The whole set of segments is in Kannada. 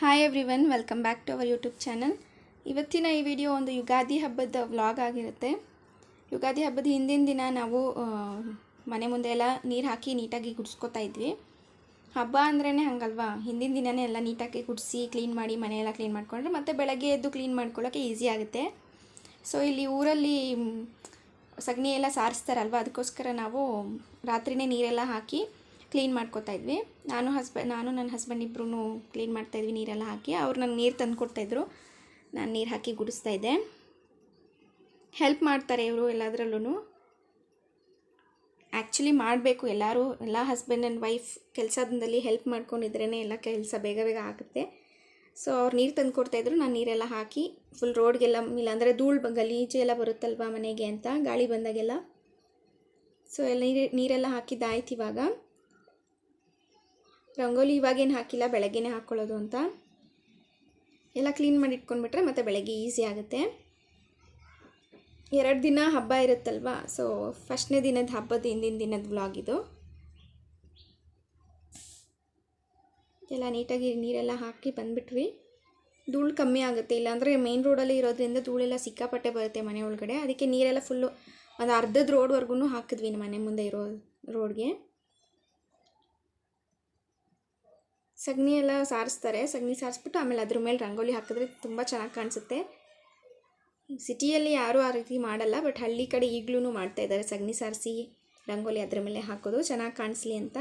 Hi everyone welcome back to our YouTube channel ಇವತ್ತಿನ ಈ ವಿಡಿಯೋ ಒಂದು ಯುಗಾದಿ ಹಬ್ಬದ ವ್ಲಾಗ್ ಆಗಿರುತ್ತೆ. ಯುಗಾದಿ ಹಬ್ಬದ ಹಿಂದಿನ ದಿನ ನಾವು ಮನೆ ಮುಂದೆ ಎಲ್ಲ ನೀರು ಹಾಕಿ ನೀಟಾಗಿ ಗುಡಿಸ್ಕೊತಾ ಇದ್ವಿ. ಹಬ್ಬ ಅಂದ್ರೇ ಹಂಗಲ್ವಾ? ಹಿಂದಿನ ದಿನನೇ ಎಲ್ಲ ನೀಟಾಗಿ ಗುಡಿಸಿ ಕ್ಲೀನ್ ಮಾಡಿ, ಮನೆಯೆಲ್ಲ ಕ್ಲೀನ್ ಮಾಡಿಕೊಂಡ್ರೆ ಮತ್ತು ಬೆಳಗ್ಗೆ ಎದ್ದು ಕ್ಲೀನ್ ಮಾಡ್ಕೊಳ್ಳೋಕ್ಕೆ ಈಸಿ ಆಗುತ್ತೆ. ಸೊ ಇಲ್ಲಿ ಊರಲ್ಲಿ ಸಗಣಿ ಎಲ್ಲ ಸಾರಿಸ್ತಾರಲ್ವ? ಅದಕ್ಕೋಸ್ಕರ ನಾವು ರಾತ್ರಿನೇ ನೀರೆಲ್ಲ ಹಾಕಿ ಕ್ಲೀನ್ ಮಾಡ್ಕೊತಾ ಇದ್ವಿ. ನಾನು ಹಸ್ಬೆಂಡ್ ನಾನು ನನ್ನ ಹಸ್ಬೆಂಡ್ ಇಬ್ಬರೂ ಕ್ಲೀನ್ ಮಾಡ್ತಾಯಿದ್ವಿ ನೀರೆಲ್ಲ ಹಾಕಿ. ಅವ್ರು ನನಗೆ ನೀರು ತಂದು ಕೊಡ್ತಾಯಿದ್ರು ನಾನು ನೀರು ಹಾಕಿ ಗುಡಿಸ್ತಾ ಇದ್ದೆ. ಹೆಲ್ಪ್ ಮಾಡ್ತಾರೆ ಇವರು ಎಲ್ಲದರಲ್ಲೂ ಆ್ಯಕ್ಚುಲಿ ಮಾಡಬೇಕು. ಎಲ್ಲರೂ, ಎಲ್ಲ ಹಸ್ಬೆಂಡ್ ಆ್ಯಂಡ್ ವೈಫ್ ಕೆಲಸದಲ್ಲಿ ಹೆಲ್ಪ್ ಮಾಡ್ಕೊಂಡಿದ್ರೇ ಎಲ್ಲ ಕೆಲಸ ಬೇಗ ಬೇಗ ಆಗುತ್ತೆ. ಸೊ ಅವ್ರು ನೀರು ತಂದು ಕೊಡ್ತಾಯಿದ್ರು ನಾನು ನೀರೆಲ್ಲ ಹಾಕಿ ಫುಲ್ ರೋಡ್ಗೆಲ್ಲ ಇಲ್ಲಾಂದರೆ ಧೂಳು ಗಲೀಜು ಎಲ್ಲ ಬರುತ್ತಲ್ವ ಮನೆಗೆ ಅಂತ ಗಾಳಿ ಬಂದಾಗೆಲ್ಲ. ಸೊ ಎಲ್ಲ ನೀರು, ನೀರೆಲ್ಲ ಹಾಕಿದ್ದಾಯ್ತು ಇವಾಗ. ರಂಗೋಲಿ ಇವಾಗೇನು ಹಾಕಿಲ್ಲ, ಬೆಳಗ್ಗೆನೇ ಹಾಕ್ಕೊಳ್ಳೋದು ಅಂತ. ಎಲ್ಲ ಕ್ಲೀನ್ ಮಾಡಿ ಇಟ್ಕೊಂಡ್ಬಿಟ್ರೆ ಮತ್ತು ಬೆಳಗ್ಗೆ ಈಸಿ ಆಗುತ್ತೆ. ಎರಡು ದಿನ ಹಬ್ಬ ಇರುತ್ತಲ್ವ ಸೊ ಫಸ್ಟ್ನೇ ದಿನದ ಹಬ್ಬದ ಹಿಂದಿನ ದಿನದ ವ್ಲಾಗ್ ಇದು. ಎಲ್ಲ ನೀಟಾಗಿ ನೀರೆಲ್ಲ ಹಾಕಿ ಬಂದುಬಿಟ್ವಿ. ಧೂಳು ಕಮ್ಮಿ ಆಗುತ್ತೆ, ಇಲ್ಲಾಂದರೆ ಮೇನ್ ರೋಡಲ್ಲಿ ಇರೋದ್ರಿಂದ ಧೂಳೆಲ್ಲ ಸಿಕ್ಕಾಪಟ್ಟೆ ಬರುತ್ತೆ ಮನೆ ಒಳಗಡೆ. ಅದಕ್ಕೆ ನೀರೆಲ್ಲ ಫುಲ್ಲು ಒಂದು ಅರ್ಧದ ರೋಡ್ವರೆಗೂ ಹಾಕಿದ್ವಿ ಮನೆ ಮುಂದೆ ಇರೋ ರೋಡ್ಗೆ ಸಗಣಿ ಎಲ್ಲ ಸಾರಿಸ್ತಾರೆ. ಸಗಣಿ ಸಾರಿಸ್ಬಿಟ್ಟು ಆಮೇಲೆ ಅದ್ರ ಮೇಲೆ ರಂಗೋಲಿ ಹಾಕಿದ್ರೆ ತುಂಬ ಚೆನ್ನಾಗಿ ಕಾಣಿಸುತ್ತೆ. ಸಿಟಿಯಲ್ಲಿ ಯಾರೂ ಆ ರೀತಿ ಮಾಡಲ್ಲ, ಬಟ್ ಹಳ್ಳಿ ಕಡೆ ಈಗಲೂ ಮಾಡ್ತಾ ಇದ್ದಾರೆ ಸಗಣಿ ಸಾರಿಸಿ ರಂಗೋಲಿ ಅದ್ರ ಮೇಲೆ ಹಾಕೋದು. ಚೆನ್ನಾಗಿ ಕಾಣಿಸ್ಲಿ ಅಂತ.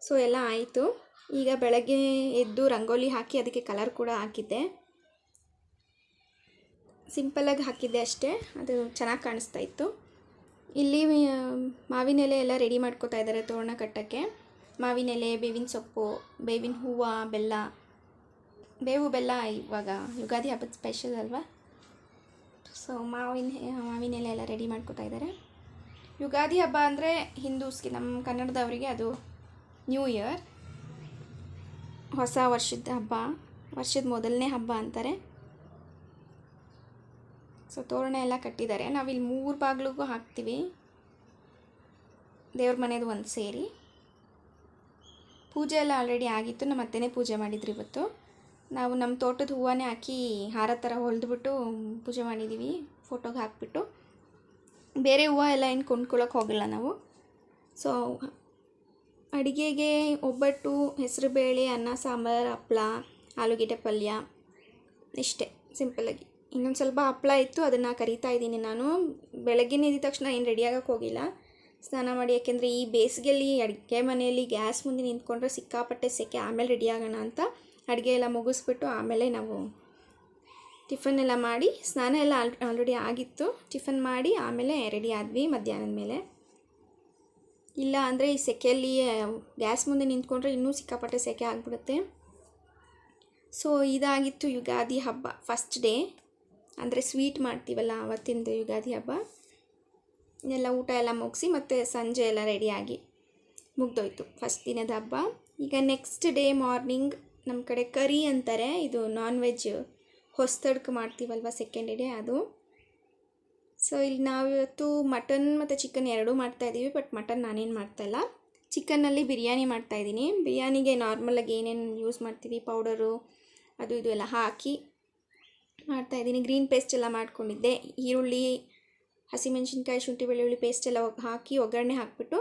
ಸೊ, ಎಲ್ಲ ಆಯಿತು. ಈಗ ಬೆಳಗ್ಗೆ ಎದ್ದು ರಂಗೋಲಿ ಹಾಕಿ ಅದಕ್ಕೆ ಕಲರ್ ಕೂಡ ಹಾಕಿದ್ದೆ. ಸಿಂಪಲಾಗಿ ಹಾಕಿದ್ದೆ ಅಷ್ಟೇ. ಅದು ಚೆನ್ನಾಗಿ ಕಾಣಿಸ್ತಾ ಇತ್ತು. ಇಲ್ಲಿ ಮಾವಿನೆಲೆ ಮಾವಿನ ಎಲೆ ಎಲ್ಲ ರೆಡಿ ಮಾಡ್ಕೋತಾ ಇದ್ದಾರೆ ತೋರಣ ಕಟ್ಟೋಕ್ಕೆ. ಮಾವಿನ ಎಲೆ ಬೇವಿನ ಸೊಪ್ಪು, ಬೇವಿನ ಹೂವು, ಬೆಲ್ಲ. ಬೇವು, ಬೆಲ್ಲ ಇವಾಗ ಯುಗಾದಿ ಹಬ್ಬದ ಸ್ಪೆಷಲ್ ಅಲ್ವಾ? ಸೊ ಮಾವಿನ ಮಾವಿನ ಎಲೆ ಎಲ್ಲ ರೆಡಿ ಮಾಡ್ಕೋತಾ ಇದ್ದಾರೆ. ಯುಗಾದಿ ಹಬ್ಬ ಅಂದರೆ ಹಿಂದೂಸ್ಗೆ ನಮ್ಮ ಕನ್ನಡದವರಿಗೆ ಅದು ನ್ಯೂ ಇಯರ್ ಹೊಸ ವರ್ಷದ ಹಬ್ಬ, ವರ್ಷದ ಮೊದಲನೇ ಹಬ್ಬ ಅಂತಾರೆ. ಸೊ ತೋರಣ ಎಲ್ಲ ಕಟ್ಟಿದ್ದಾರೆ. ನಾವಿಲ್ಲಿ ಮೂರು ಬಾಗಿಲಿಗೂ ಹಾಕ್ತೀವಿ. ದೇವ್ರ ಮನೆದು ಒಂದು ಸೇರಿ. ಪೂಜೆ ಎಲ್ಲ ಆಲ್ರೆಡಿ ಆಗಿತ್ತು ನಮ್ಮ ಅತ್ತೆನೇ ಪೂಜೆ ಮಾಡಿದ್ರು ಇವತ್ತು. ನಾವು ನಮ್ಮ ತೋಟದ ಹೂವನೇ ಹಾಕಿ ಹಾರ ಥರ ಹೊಲಿದ್ಬಿಟ್ಟು ಪೂಜೆ ಮಾಡಿದ್ದೀವಿ ಫೋಟೋಗೆ ಹಾಕಿಬಿಟ್ಟು. ಬೇರೆ ಹೂವು ಎಲ್ಲ ಏನು ಕೊಂಡ್ಕೊಳ್ಳೋಕೆ ಹೋಗಿಲ್ಲ ನಾವು. ಸೊ ಅಡುಗೆಗೆ ಒಬ್ಬಟ್ಟು ಹೆಸರುಬೇಳೆ ಅನ್ನ, ಸಾಂಬಾರು, ಹಪ್ಳ, ಆಲೂಗೆಡ್ಡೆ ಪಲ್ಯ, ಇಷ್ಟೇ ಸಿಂಪಲ್ಲಾಗಿ ಇನ್ನೊಂದು ಸ್ವಲ್ಪ ಹಪ್ಪಳ ಇತ್ತು, ಅದನ್ನು ಕರಿತಾ ಇದ್ದೀನಿ ನಾನು. ಬೆಳಗ್ಗೆನೇ ಇದ್ದ ತಕ್ಷಣ ಏನು ರೆಡಿ ಆಗೋಕ್ಕೆ ಹೋಗಿಲ್ಲ. ಸ್ನಾನ ಮಾಡಿ, ಯಾಕೆಂದರೆ ಈ ಬೇಸಿಗೆಯಲ್ಲಿ ಅಡುಗೆ ಮನೆಯಲ್ಲಿ ಗ್ಯಾಸ್ ಮುಂದೆ ನಿಂತ್ಕೊಂಡ್ರೆ ಸಿಕ್ಕಾಪಟ್ಟೆ ಸೆಕೆ, ಆಮೇಲೆ ರೆಡಿ ಆಗೋಣ ಅಂತ ಅಡುಗೆ ಎಲ್ಲ ಮುಗಿಸ್ಬಿಟ್ಟು ಆಮೇಲೆ ನಾವು ಟಿಫನ್ ಎಲ್ಲ ಮಾಡಿ, ಸ್ನಾನ ಎಲ್ಲ ಆಲ್ ಆಲ್ರೆಡಿ ಆಗಿತ್ತು. ಟಿಫನ್ ಮಾಡಿ ಆಮೇಲೆ ರೆಡಿ ಆದ್ವಿ ಮಧ್ಯಾಹ್ನದ ಮೇಲೆ. ಇಲ್ಲ ಅಂದರೆ ಈ ಸೆಕೆಯಲ್ಲಿ ಗ್ಯಾಸ್ ಮುಂದೆ ನಿಂತ್ಕೊಂಡ್ರೆ ಇನ್ನೂ ಸಿಕ್ಕಾಪಟ್ಟೆ ಸೆಕೆ ಆಗಿಬಿಡುತ್ತೆ. ಸೊ ಇದಾಗಿತ್ತು ಯುಗಾದಿ ಹಬ್ಬ ಫಸ್ಟ್ ಡೇ ಅಂದರೆ ಸ್ವೀಟ್ ಮಾಡ್ತೀವಲ್ಲ ಆವತ್ತಿಂದು ಯುಗಾದಿ ಹಬ್ಬ. ಎಲ್ಲ ಊಟ ಎಲ್ಲ ಮುಗಿಸಿ ಮತ್ತು ಸಂಜೆ ಎಲ್ಲ ರೆಡಿಯಾಗಿ ಮುಗ್ದೋಯ್ತು. ಫಸ್ಟ್ ದಿನದ ಹಬ್ಬ. ಈಗ ನೆಕ್ಸ್ಟ್ ಡೇ ಮಾರ್ನಿಂಗ್ ನಮ್ಮ ಕಡೆ ಕರಿ ಅಂತಾರೆ. ಇದು ನಾನ್ ವೆಜ್ ಹೊಸ್ತಡ್ಕ ಮಾಡ್ತೀವಲ್ವ ಸೆಕೆಂಡ್ ಡೇ ಅದು. ಸೊ ಇಲ್ಲಿ ನಾವಿವತ್ತು ಮಟನ್ ಮತ್ತು ಚಿಕನ್ ಎರಡೂ ಮಾಡ್ತಾಯಿದ್ದೀವಿ ಬಟ್ ಮಟನ್ ನಾನೇನು ಮಾಡ್ತಾಯಿಲ್ಲ ಚಿಕನ್ನಲ್ಲಿ ಬಿರಿಯಾನಿ ಮಾಡ್ತಾಯಿದ್ದೀನಿ ಬಿರಿಯಾನಿಗೆ ನಾರ್ಮಲಾಗಿ ಏನೇನು ಯೂಸ್ ಮಾಡ್ತೀವಿ ಪೌಡರು ಅದು ಇದು ಎಲ್ಲ ಹಾಕಿ ಮಾಡ್ತಾಯಿದ್ದೀನಿ ಗ್ರೀನ್ ಪೇಸ್ಟ್ ಎಲ್ಲ ಮಾಡ್ಕೊಂಡಿದ್ದೆ. ಈರುಳ್ಳಿ ಹಸಿಮೆಣ್ಸಿನ್ಕಾಯಿ ಶುಂಠಿ, ಬೆಳ್ಳುಳ್ಳಿ ಪೇಸ್ಟ್ ಎಲ್ಲ ಹಾಕಿ ಒಗ್ಗರಣೆ ಹಾಕಿಬಿಟ್ಟು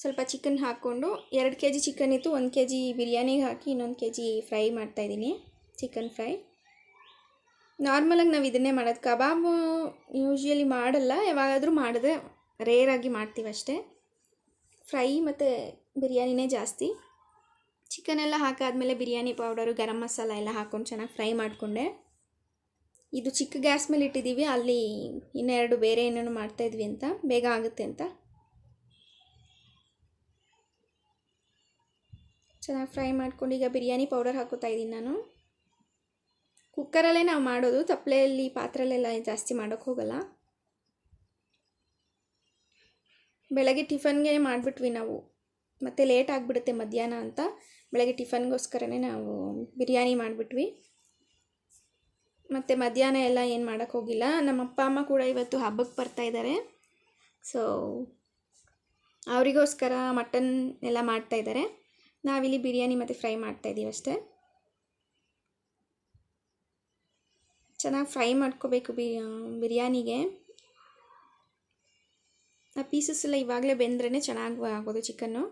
ಸ್ವಲ್ಪ ಚಿಕನ್ ಹಾಕ್ಕೊಂಡು ಎರಡು ಕೆ ಜಿ ಚಿಕನ್ ಇತ್ತು, ಒಂದು ಕೆ ಜಿ ಬಿರಿಯಾನಿಗೆ ಹಾಕಿ ಇನ್ನೊಂದು ಕೆ ಜಿ ಫ್ರೈ ಮಾಡ್ತಾಯಿದ್ದೀನಿ ಚಿಕನ್ ಫ್ರೈ ನಾರ್ಮಲಾಗಿ ನಾವು ಇದನ್ನೇ ಮಾಡೋದು. ಕಬಾಬ್ ಯೂಶ್ವಲಿ ಮಾಡಲ್ಲ, ಯಾವಾಗಾದರೂ ಮಾಡಿದ್ರೆ ರೇರಾಗಿ ಮಾಡ್ತೀವಿ ಅಷ್ಟೇ. ಫ್ರೈ ಮತ್ತು ಬಿರಿಯಾನಿನೇ ಜಾಸ್ತಿ. ಚಿಕನ್ ಎಲ್ಲ ಹಾಕಾದಮೇಲೆ ಬಿರಿಯಾನಿ ಪೌಡರು ಗರಂ ಮಸಾಲ ಎಲ್ಲ ಹಾಕ್ಕೊಂಡು ಚೆನ್ನಾಗಿ ಫ್ರೈ ಮಾಡಿಕೊಂಡೆ. ಇದು ಚಿಕ್ಕ ಗ್ಯಾಸ್ ಮೇಲೆ ಇಟ್ಟಿದ್ದೀವಿ. ಅಲ್ಲಿ ಇನ್ನೆರಡು ಬೇರೆ ಏನೇನು ಮಾಡ್ತಾಯಿದ್ವಿ ಅಂತ. ಬೇಗ ಆಗುತ್ತೆ ಅಂತ. ಚೆನ್ನಾಗಿ ಫ್ರೈ ಮಾಡ್ಕೊಂಡು ಈಗ ಬಿರಿಯಾನಿ ಪೌಡರ್ ಹಾಕೋತಾ ಇದ್ದೀನಿ ನಾನು. ಕುಕ್ಕರಲ್ಲೇ ನಾವು ಮಾಡೋದು. ತಪ್ಪಲೆಯಲ್ಲಿ ಪಾತ್ರೆಲೆಲ್ಲ ಜಾಸ್ತಿ ಮಾಡೋಕ್ಕೆ ಹೋಗಲ್ಲ. ಬೆಳಗ್ಗೆ ಟಿಫನ್ಗೆ ಮಾಡಿಬಿಟ್ವಿ ನಾವು. ಮತ್ತು ಲೇಟ್ ಆಗಿಬಿಡುತ್ತೆ ಮಧ್ಯಾಹ್ನ ಅಂತ. ಬೆಳಗ್ಗೆ ಟಿಫನ್ಗೋಸ್ಕರನೇ ನಾವು ಬಿರಿಯಾನಿ ಮಾಡಿಬಿಟ್ವಿ. ಮತ್ತು ಮಧ್ಯಾಹ್ನ ಎಲ್ಲ ಏನು ಮಾಡೋಕ್ಕೆ ಹೋಗಿಲ್ಲ. ನಮ್ಮ ಅಪ್ಪ, ಅಮ್ಮ ಕೂಡ ಇವತ್ತು ಹಬ್ಬಕ್ಕೆ ಬರ್ತಾ ಇದ್ದಾರೆ ಸೊ ಅವರಿಗೋಸ್ಕರ ಮಟನ್ ಎಲ್ಲ ಮಾಡ್ತಾಯಿದ್ದಾರೆ ನಾವಿಲ್ಲಿ ಬಿರಿಯಾನಿ ಮತ್ತು ಫ್ರೈ ಮಾಡ್ತಾಯಿದ್ದೀವಿ ಅಷ್ಟೇ. ಚೆನ್ನಾಗಿ ಫ್ರೈ ಮಾಡ್ಕೋಬೇಕು ಬಿರಿಯಾನಿಗೆ. ಆ ಪೀಸಸ್ ಎಲ್ಲ ಇವಾಗಲೇ ಬೆಂದ್ರೇ ಚೆನ್ನಾಗಿ ಆಗೋದು ಚಿಕನ್ನು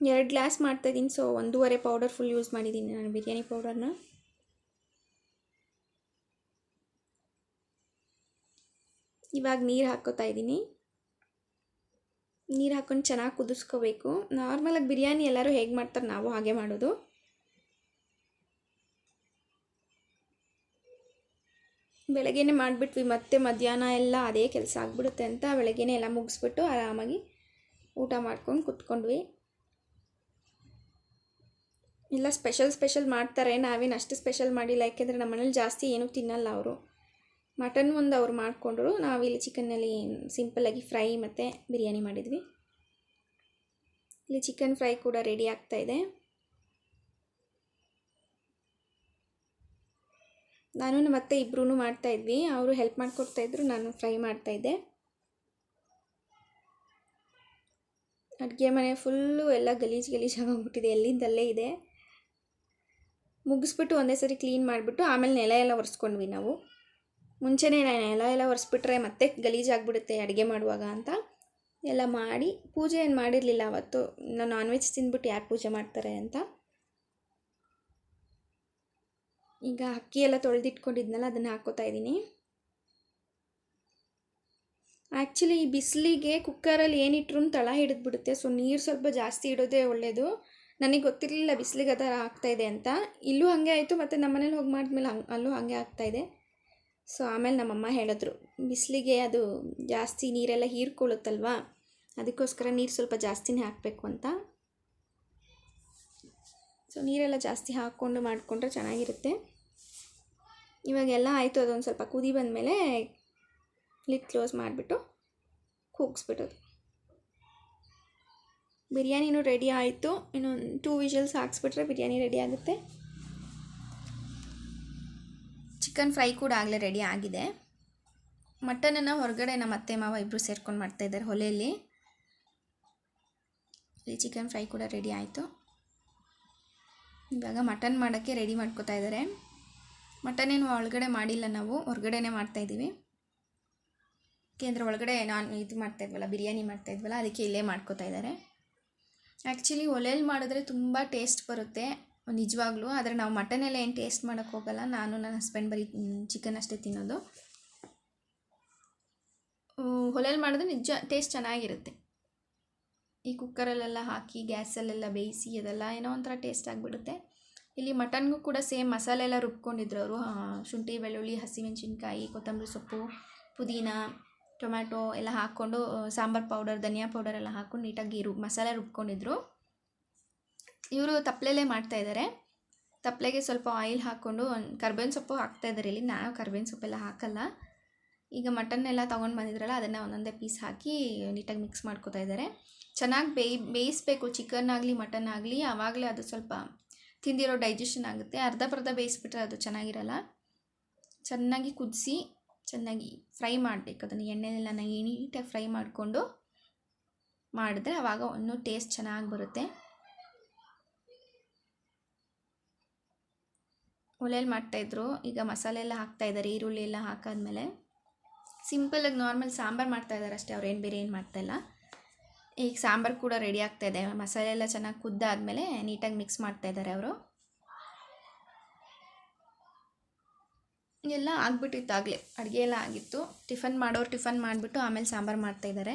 ಎರಡು ಗ್ಲಾಸ್ ಮಾಡ್ತಾಯಿದ್ದೀನಿ. ಸೊ ಒಂದೂವರೆ ಪೌಡರ್ ಫುಲ್ ಯೂಸ್ ಮಾಡಿದ್ದೀನಿ ನಾನು ಬಿರಿಯಾನಿ ಪೌಡರ್ನ ಇವಾಗ ನೀರು ಹಾಕೋತಾ ಇದ್ದೀನಿ. ನೀರು ಹಾಕ್ಕೊಂಡು ಚೆನ್ನಾಗಿ ಕುದಿಸ್ಕೋಬೇಕು. ನಾರ್ಮಲಾಗಿ ಬಿರಿಯಾನಿ ಎಲ್ಲರೂ ಹೇಗೆ ಮಾಡ್ತಾರೆ ನಾವು ಹಾಗೆ ಮಾಡೋದು. ಬೆಳಗ್ಗೆನೇ ಮಾಡಿಬಿಟ್ವಿ. ಮತ್ತೆ ಮಧ್ಯಾಹ್ನ ಎಲ್ಲ ಅದೇ ಕೆಲಸ ಆಗಿಬಿಡುತ್ತೆ ಅಂತ ಬೆಳಗ್ಗೆನೇ ಎಲ್ಲ ಮುಗಿಸ್ಬಿಟ್ಟು ಆರಾಮಾಗಿ ಊಟ ಮಾಡ್ಕೊಂಡು ಕುತ್ಕೊಂಡ್ವಿ. ಎಲ್ಲ ಸ್ಪೆಷಲ್ ಸ್ಪೆಷಲ್ ಮಾಡ್ತಾರೆ. ನಾವೇನು ಅಷ್ಟು ಸ್ಪೆಷಲ್ ಮಾಡಿಲ್ಲ. ಯಾಕೆಂದರೆ ನಮ್ಮ ಮನೇಲಿ ಜಾಸ್ತಿ ಏನೂ ತಿನ್ನಲ್ಲ ಅವರು. ಮಟನ್ ಒಂದು ಅವ್ರು ಮಾಡಿಕೊಂಡ್ರು. ನಾವಿಲ್ಲಿ ಚಿಕನ್ನಲ್ಲಿ ಸಿಂಪಲ್ಲಾಗಿ ಫ್ರೈ ಮತ್ತು ಬಿರಿಯಾನಿ ಮಾಡಿದ್ವಿ. ಇಲ್ಲಿ ಚಿಕನ್ ಫ್ರೈ ಕೂಡ ರೆಡಿ ಆಗ್ತಾ ಇದೆ. ನಾನು ಮತ್ತೆ ಇಬ್ಬರೂ ಮಾಡ್ತಾಯಿದ್ವಿ ಅವರು ಹೆಲ್ಪ್ ಮಾಡಿಕೊಡ್ತಾಯಿದ್ರು ನಾನು ಫ್ರೈ ಮಾಡ್ತಾಯಿದ್ದೆ ಅಡುಗೆ ಮನೆ ಫುಲ್ಲು ಎಲ್ಲ ಗಲೀಜು ಗಲೀಜು ಆಗೋಗ್ಬಿಟ್ಟಿದೆ ಎಲ್ಲಿಂದಲ್ಲೇ ಇದೆ. ಮುಗಿಸ್ಬಿಟ್ಟು ಒಂದೇ ಸರಿ ಕ್ಲೀನ್ ಮಾಡಿಬಿಟ್ಟು ಆಮೇಲೆ ನೆಲ ಎಲ್ಲ ಒರೆಸ್ಕೊಂಡ್ವಿ ನಾವು. ಮುಂಚೆನೇ ನೆಲ ಎಲ್ಲ ಒರೆಸ್ಬಿಟ್ರೆ ಮತ್ತೆ ಗಲೀಜಾಗ್ಬಿಡುತ್ತೆ ಅಡುಗೆ ಮಾಡುವಾಗ ಅಂತ. ಎಲ್ಲ ಮಾಡಿ ಪೂಜೆ ಏನು ಮಾಡಿರಲಿಲ್ಲ ಅವತ್ತು. ನಾನು ನಾನ್ ವೆಜ್ ತಿಂದ್ಬಿಟ್ಟು ಯಾರು ಪೂಜೆ ಮಾಡ್ತಾರೆ ಅಂತ. ಈಗ ಅಕ್ಕಿ ಎಲ್ಲ ತೊಳೆದಿಟ್ಕೊಂಡಿದ್ನಲ್ಲ ಅದನ್ನು ಹಾಕೋತಾ ಇದ್ದೀನಿ. ಆ್ಯಕ್ಚುಲಿ ಈ ಬಿಸಿಲಿಗೆ ಕುಕ್ಕರಲ್ಲಿ ಏನಿಟ್ರೂ ತಳ ಹಿಡಿದ್ಬಿಡುತ್ತೆ. ಸೊ ನೀರು ಸ್ವಲ್ಪ ಜಾಸ್ತಿ ಇಡೋದೇ ಒಳ್ಳೆಯದು ನನಗೆ ಗೊತ್ತಿರಲಿಲ್ಲ ಬಿಸಿಲಿಗೆ ಆ ಥರ ಆಗ್ತಾಯಿದೆ ಅಂತ. ಇಲ್ಲೂ ಹಾಗೆ ಆಯಿತು ಮತ್ತು ನಮ್ಮ ಮನೇಲಿ ಹೋಗಿ ಮಾಡಿದ್ಮೇಲೆ ಹಂಗೆ, ಅಲ್ಲೂ ಹಾಗೆ ಆಗ್ತಾಯಿದೆ ಸೊ ಆಮೇಲೆ ನಮ್ಮಮ್ಮ ಹೇಳಿದ್ರು, ಬಿಸಿಲಿಗೆ ಅದು ಜಾಸ್ತಿ ನೀರೆಲ್ಲ ಹೀರ್ಕೊಳ್ಳುತ್ತಲ್ವಾ? ಅದಕ್ಕೋಸ್ಕರ ನೀರು ಸ್ವಲ್ಪ ಜಾಸ್ತಿನೇ ಹಾಕಬೇಕು ಅಂತ. ಸೊ ನೀರೆಲ್ಲ ಜಾಸ್ತಿ ಹಾಕ್ಕೊಂಡು ಮಾಡಿಕೊಂಡ್ರೆ ಚೆನ್ನಾಗಿರುತ್ತೆ. ಇವಾಗೆಲ್ಲ ಆಯಿತು, ಅದೊಂದು ಸ್ವಲ್ಪ ಕುದಿ ಬಂದಮೇಲೆ ಲಿಡ್ ಕ್ಲೋಸ್ ಮಾಡಿಬಿಟ್ಟು ಕೂಗಿಸ್ಬಿಟ್ಟೋದು ಬಿರಿಯಾನಿನೂ ರೆಡಿ ಆಯಿತು. ಇನ್ನೊಂದು ಟೂ ವಿಷಲ್ಸ್ ಹಾಕ್ಸ್ಬಿಟ್ರೆ ಬಿರಿಯಾನಿ ರೆಡಿ ಆಗುತ್ತೆ. ಚಿಕನ್ ಫ್ರೈ ಕೂಡ ಆಗಲೇ ರೆಡಿ ಆಗಿದೆ. ಮಟನನ್ನು ಹೊರಗಡೆ ನಮ್ಮ ಅತ್ತೆ ಮಾವ ಇಬ್ಬರು ಸೇರ್ಕೊಂಡು ಮಾಡ್ತಾಯಿದ್ದಾರೆ ಹೊಲೆಯಲ್ಲಿ ಇಲ್ಲಿ ಚಿಕನ್ ಫ್ರೈ ಕೂಡ ರೆಡಿ ಆಯಿತು. ಇವಾಗ ಮಟನ್ ಮಾಡೋಕ್ಕೆ ರೆಡಿ ಮಾಡ್ಕೋತಾ ಇದ್ದಾರೆ. ಮಟನ್ ಏನು ಒಳಗಡೆ ಮಾಡಿಲ್ಲ ನಾವು, ಹೊರಗಡೆನೇ ಮಾಡ್ತಾಯಿದ್ದೀವಿ ಏಕೆಂದರೆ ಒಳಗಡೆ ನಾನು ಇದು ಮಾಡ್ತಾಯಿದ್ವಲ್ಲ ಬಿರಿಯಾನಿ ಮಾಡ್ತಾಯಿದ್ವಲ್ಲ ಅದಕ್ಕೆ ಇಲ್ಲೇ ಮಾಡ್ಕೋತಾ ಇದ್ದಾರೆ. ಆ್ಯಕ್ಚುಲಿ ಒಲೆಯಲ್ಲಿ ಮಾಡಿದ್ರೆ ತುಂಬ ಟೇಸ್ಟ್ ಬರುತ್ತೆ, ನಿಜವಾಗ್ಲೂ. ಆದರೆ ನಾವು ಮಟನ್ ಎಲ್ಲ ಏನು ಟೇಸ್ಟ್ ಮಾಡೋಕ್ಕೆ ಹೋಗಲ್ಲ. ನಾನು ನನ್ನ ಹಸ್ಬೆಂಡ್ ಬರೀ ಚಿಕನ್ ಅಷ್ಟೇ ತಿನ್ನೋದು. ಒಲೆಯಲ್ಲಿ ಮಾಡಿದ್ರೆ ನಿಜ ಟೇಸ್ಟ್ ಚೆನ್ನಾಗಿರುತ್ತೆ. ಈ ಕುಕ್ಕರಲ್ಲೆಲ್ಲ ಹಾಕಿ, ಗ್ಯಾಸಲ್ಲೆಲ್ಲ ಬೇಯಿಸಿ, ಅದೆಲ್ಲ ಏನೋ ಒಂಥರ ಟೇಸ್ಟ್ ಆಗಿಬಿಡುತ್ತೆ. ಇಲ್ಲಿ ಮಟನ್ಗೂ ಕೂಡ ಸೇಮ್ ಮಸಾಲೆ ಎಲ್ಲ ರುಬ್ಕೊಂಡಿದ್ರು ಅವರು. ಶುಂಠಿ, ಬೆಳ್ಳುಳ್ಳಿ, ಹಸಿಮೆಣಸಿನ್ಕಾಯಿ, ಕೊತ್ತಂಬರಿ ಸೊಪ್ಪು, ಪುದೀನ. ಟೊಮ್ಯಾಟೊ ಎಲ್ಲ ಹಾಕ್ಕೊಂಡು ಸಾಂಬಾರು ಪೌಡರ್, ಧನಿಯಾ ಪೌಡರ್ ಎಲ್ಲ ಹಾಕ್ಕೊಂಡು ನೀಟಾಗಿ ರು ಮಸಾಲೆ ರುಬ್ಕೊಂಡಿದ್ರು. ಇವರು ತಪ್ಪಲೆಲ್ಲೇ ಮಾಡ್ತಾಯಿದ್ದಾರೆ ತಪ್ಪಲೆಗೆ ಸ್ವಲ್ಪ ಆಯಿಲ್ ಹಾಕ್ಕೊಂಡು ಕರ್ಬೇವಿನ ಸೊಪ್ಪು ಹಾಕ್ತಾಯಿದ್ದಾರೆ ಇಲ್ಲಿ. ನಾವು ಕರ್ಬೇವಿನ ಸೊಪ್ಪೆಲ್ಲ ಹಾಕಲ್ಲ. ಈಗ ಮಟನ್ ಎಲ್ಲ ತೊಗೊಂಡು ಬಂದಿದ್ರಲ್ಲ, ಅದನ್ನು ಒಂದೊಂದೇ ಪೀಸ್ ಹಾಕಿ ನೀಟಾಗಿ ಮಿಕ್ಸ್ ಮಾಡ್ಕೊತಾ ಇದ್ದಾರೆ ಚೆನ್ನಾಗಿ ಬೇಯ್, ಬೇಯಿಸ್ಬೇಕು. ಚಿಕನ್ ಆಗಲಿ, ಮಟನ್ ಆಗಲಿ ಆವಾಗಲೇ ಅದು ಸ್ವಲ್ಪ ತಿಂದಿರೋ ಡೈಜೆಷನ್ ಆಗುತ್ತೆ. ಅರ್ಧ ಬರ್ಧ ಬೇಯಿಸ್ಬಿಟ್ರೆ ಅದು ಚೆನ್ನಾಗಿರಲ್ಲ. ಚೆನ್ನಾಗಿ ಕುದಿಸಿ ಚೆನ್ನಾಗಿ ಫ್ರೈ ಮಾಡಬೇಕು. ಅದನ್ನು ಎಣ್ಣೆನೆಲ್ಲ ನೀಟಾಗಿ ಫ್ರೈ ಮಾಡಿಕೊಂಡು ಮಾಡಿದ್ರೆ ಆವಾಗ ಒಂದು ಟೇಸ್ಟ್ ಚೆನ್ನಾಗಿ ಬರುತ್ತೆ. ಒಲೆಯಲ್ಲಿ ಮಾಡ್ತಾಯಿದ್ರು ಈಗ ಮಸಾಲೆ ಎಲ್ಲ ಹಾಕ್ತಾಯಿದ್ದಾರೆ ಈರುಳ್ಳಿ ಎಲ್ಲ ಹಾಕಾದ್ಮೇಲೆ. ಸಿಂಪಲಾಗಿ ನಾರ್ಮಲ್ ಸಾಂಬಾರು ಮಾಡ್ತಾಯಿದ್ದಾರೆ ಅಷ್ಟೇ, ಅವ್ರು ಏನು ಬೇರೆ ಏನು ಮಾಡ್ತಾಯಿಲ್ಲ ಈಗ ಸಾಂಬಾರು ಕೂಡ ರೆಡಿ ಆಗ್ತಾಯಿದೆ ಮಸಾಲೆ ಎಲ್ಲ ಚೆನ್ನಾಗಿ ಕುದ್ದಾದಮೇಲೆ ನೀಟಾಗಿ ಮಿಕ್ಸ್ ಮಾಡ್ತಾಯಿದ್ದಾರೆ ಅವರು. ಎಲ್ಲ ಆಗಿಬಿಟ್ಟಿತ್ತು ಆಗಲೇ ಅಡುಗೆ ಎಲ್ಲ ಆಗಿತ್ತು. ಟಿಫನ್ ಮಾಡೋರು ಟಿಫನ್ ಮಾಡಿಬಿಟ್ಟು ಆಮೇಲೆ ಸಾಂಬಾರು ಮಾಡ್ತಾಯಿದ್ದಾರೆ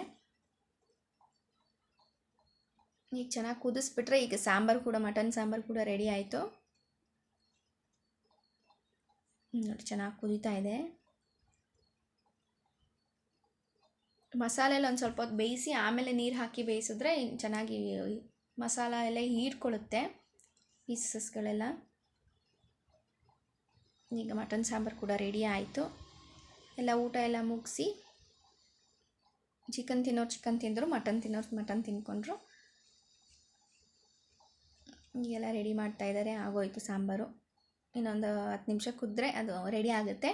ಈಗ ಚೆನ್ನಾಗಿ ಕುದಿಸ್ಬಿಟ್ರೆ ಈಗ ಸಾಂಬಾರು ಕೂಡ, ಮಟನ್ ಸಾಂಬಾರು ಕೂಡ ರೆಡಿ ಆಯಿತು. ನೋಡಿ, ಚೆನ್ನಾಗಿ ಕುದೀತಾ ಇದೆ. ಮಸಾಲೆಲ್ಲ ಒಂದು ಸ್ವಲ್ಪ ಹೊತ್ತು ಬೇಯಿಸಿ, ಆಮೇಲೆ ನೀರು ಹಾಕಿ ಬೇಯಿಸಿದ್ರೆ ಚೆನ್ನಾಗಿ ಮಸಾಲ ಎಲ್ಲ ಹೀಡ್ಕೊಳ್ಳುತ್ತೆ ಪೀಸಸ್ಗಳೆಲ್ಲ. ಈಗ ಮಟನ್ ಸಾಂಬಾರು ಕೂಡ ರೆಡಿ ಆಯಿತು. ಎಲ್ಲ ಊಟ ಎಲ್ಲ ಮುಗಿಸಿ ಚಿಕನ್ ತಿನ್ನೋರು ಚಿಕನ್ ತಿಂದರು ಮಟನ್ ತಿನ್ನೋರು ಮಟನ್ ತಿನ್ಕೊಂಡ್ರು. ಈಗೆಲ್ಲ ರೆಡಿ ಮಾಡ್ತಾ ಇದ್ದಾರೆ ಆಗೋಯ್ತು ಸಾಂಬಾರು. ಇನ್ನೊಂದು ಹತ್ತು ನಿಮಿಷ ಕುದ್ರೆ ಅದು ರೆಡಿ ಆಗುತ್ತೆ.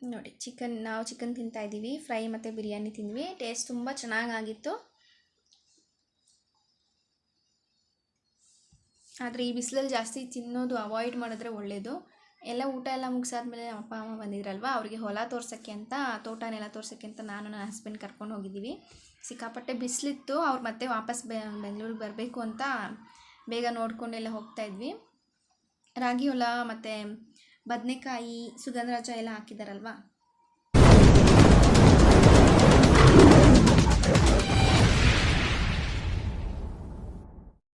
ನೋಡಿ ಚಿಕನ್ ನಾವು ಚಿಕನ್ ತಿಂತಾಯಿದ್ದೀವಿ ಫ್ರೈ ಮತ್ತು ಬಿರಿಯಾನಿ ತಿಂದ್ವಿ. ಟೇಸ್ಟ್ ತುಂಬ ಚೆನ್ನಾಗಾಗಿತ್ತು ಆದರೆ ಈ ಬಿಸಿಲಲ್ಲಿ ಜಾಸ್ತಿ ತಿನ್ನೋದು ಅವಾಯ್ಡ್ ಮಾಡಿದ್ರೆ ಒಳ್ಳೆಯದು ಎಲ್ಲ ಊಟ ಎಲ್ಲ ಮುಗಿಸಾದ್ಮೇಲೆ ನಮ್ಮ ಅಪ್ಪ, ಅಮ್ಮ ಬಂದಿದ್ರಲ್ವ? ಅವರಿಗೆ ಹೊಲ ತೋರ್ಸೋಕ್ಕೆ ಅಂತ, ತೋಟನೆಲ್ಲ ತೋರ್ಸೋಕ್ಕೆ ಅಂತ ನಾನು ನನ್ನ ಹಸ್ಬೆಂಡ್ ಕರ್ಕೊಂಡು ಹೋಗಿದ್ದೀವಿ. ಸಿಕ್ಕಾಪಟ್ಟೆ ಬಿಸಿಲಿತ್ತು, ಅವ್ರು ಮತ್ತೆ ವಾಪಸ್ ಬೆ, ಬೆಂಗಳೂರಿಗೆ ಬರಬೇಕು ಅಂತ ಬೇಗ ನೋಡ್ಕೊಂಡೆಲ್ಲ ಹೋಗ್ತಾ ಇದ್ವಿ. ರಾಗಿ ಹೊಲ ಮತ್ತು ಬದನೆಕಾಯಿ, ಸುಗಂಧರಾಜ ಎಲ್ಲ ಹಾಕಿದಾರಲ್ವ?